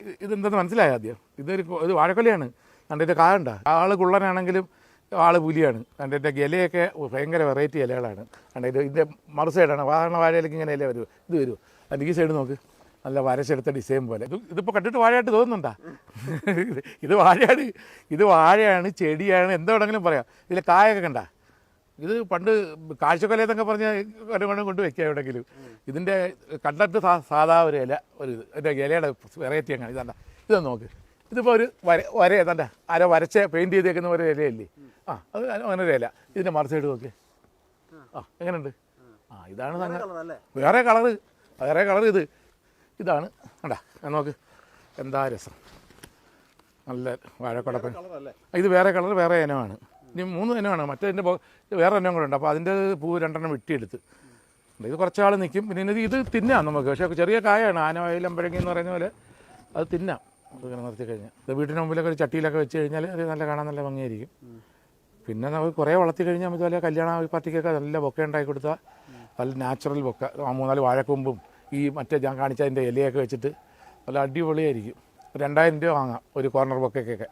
ഇത് ഇതെന്തെന്ന് മനസ്സിലായ ആദ്യം? ഇതൊരു ഇത് വാഴക്കൊലയാണ്. കണ്ടിട്ട് കാലുണ്ട ആൾ കുള്ളനാണെങ്കിലും ആൾ പുലിയാണ്. കണ്ടിട്ട് ഇലയൊക്കെ ഭയങ്കര വെറൈറ്റി ഇലകളാണ്. കണ്ടിട്ട് ഇതിന്റെ മറു സൈഡാണ്. വാഹന വാഴയിലേക്ക് ഇങ്ങനെ ഇല വരും. ഇത് വരും. അതിന്റെ ഈ സൈഡ് നോക്ക്. നല്ല വരച്ചെടുത്ത ഡിസൈൻ പോലെ. ഇത് ഇതിപ്പോൾ കണ്ടിട്ട് വാഴയായിട്ട് തോന്നുന്നുണ്ടാ? ഇത് വാഴയാണ് ഇത് വാഴയാണ് ചെടിയാണ് എന്തോടെങ്കിലും പറയാം. ഇതിൽ കായൊക്കെ കണ്ട? ഇത് പണ്ട് കാഴ്ചക്കൊലയെന്നൊക്കെ പറഞ്ഞ കടുമണം കൊണ്ട് വെക്കുക എവിടെയെങ്കിലും ഇതിന്റെ കണ്ടിട്ട് സാ സാധാ ഒരു ഇല ഒരു ഇത്. എന്റെ ഇലയുടെ വെറൈറ്റി അങ്ങനെ ഇതാണ്ട. ഇതൊന്ന് നോക്ക്. ഇതിപ്പോൾ ഒരു വര വര ഏതാണ്ട? ആരോ വരച്ച പെയിന്റ് ചെയ്തേക്കുന്ന ഒരു ഇലയല്ലേ? ആ അത് അങ്ങനെ ഒരു ഇല. ഇതിന്റെ മറിച്ചിട്ട് സൈഡ് നോക്ക്. ആ എങ്ങനെയുണ്ട്? ആ ഇതാണ് സംഗതി വേറെ കളറ്. വേറെ കളർ ഇത്. ഇതാണ്. കണ്ടാ നോക്ക്. എന്താ രസം? നല്ല വാഴക്കുടപ്പൻ. ഇത് വേറെ കളർ വേറെ ഇനമാണ്. ഇനി മൂന്ന് ഇനമാണ് മറ്റേതിന്റെ വേറെ ഇനം കൂടെ ഉണ്ട്. അപ്പോൾ അതിന്റെ പൂ രണ്ടെണ്ണം വെട്ടിയെടുത്ത്. ഇത് കുറച്ചാൾ നിൽക്കും പിന്നെ ഇത് തിന്നാം നമുക്ക്. പക്ഷേ ചെറിയ കായാണ്. ആനവയലമ്പഴങ്ങി എന്ന് പറയുന്ന പോലെ അത് തിന്നാം. അതിങ്ങനെ നിർത്തി കഴിഞ്ഞാൽ വീട്ടിന് മുമ്പിലൊക്കെ ഒരു ചട്ടിയിലൊക്കെ വെച്ച് കഴിഞ്ഞാൽ അത് നല്ല കാണാൻ നല്ല ഭംഗിയായിരിക്കും. പിന്നെ നമുക്ക് കുറേ വളർത്തി കഴിഞ്ഞാൽ നമുക്ക് നല്ല കല്യാണ പാർട്ടിക്കൊക്കെ നല്ല ബൊക്കെ ഉണ്ടാക്കി കൊടുത്താൽ നല്ല നാച്ചുറൽ ബൊക്ക. മൂന്നാൽ വാഴക്കൊമ്പും ഈ മറ്റേ ഞാൻ കാണിച്ചതിന്റെ ഇലയൊക്കെ വെച്ചിട്ട് നല്ല അടിപൊളിയായിരിക്കും. രണ്ടായിരം രൂപ വാങ്ങാം ഒരു കോർണർ ബൊക്കയ്ക്കൊക്കെ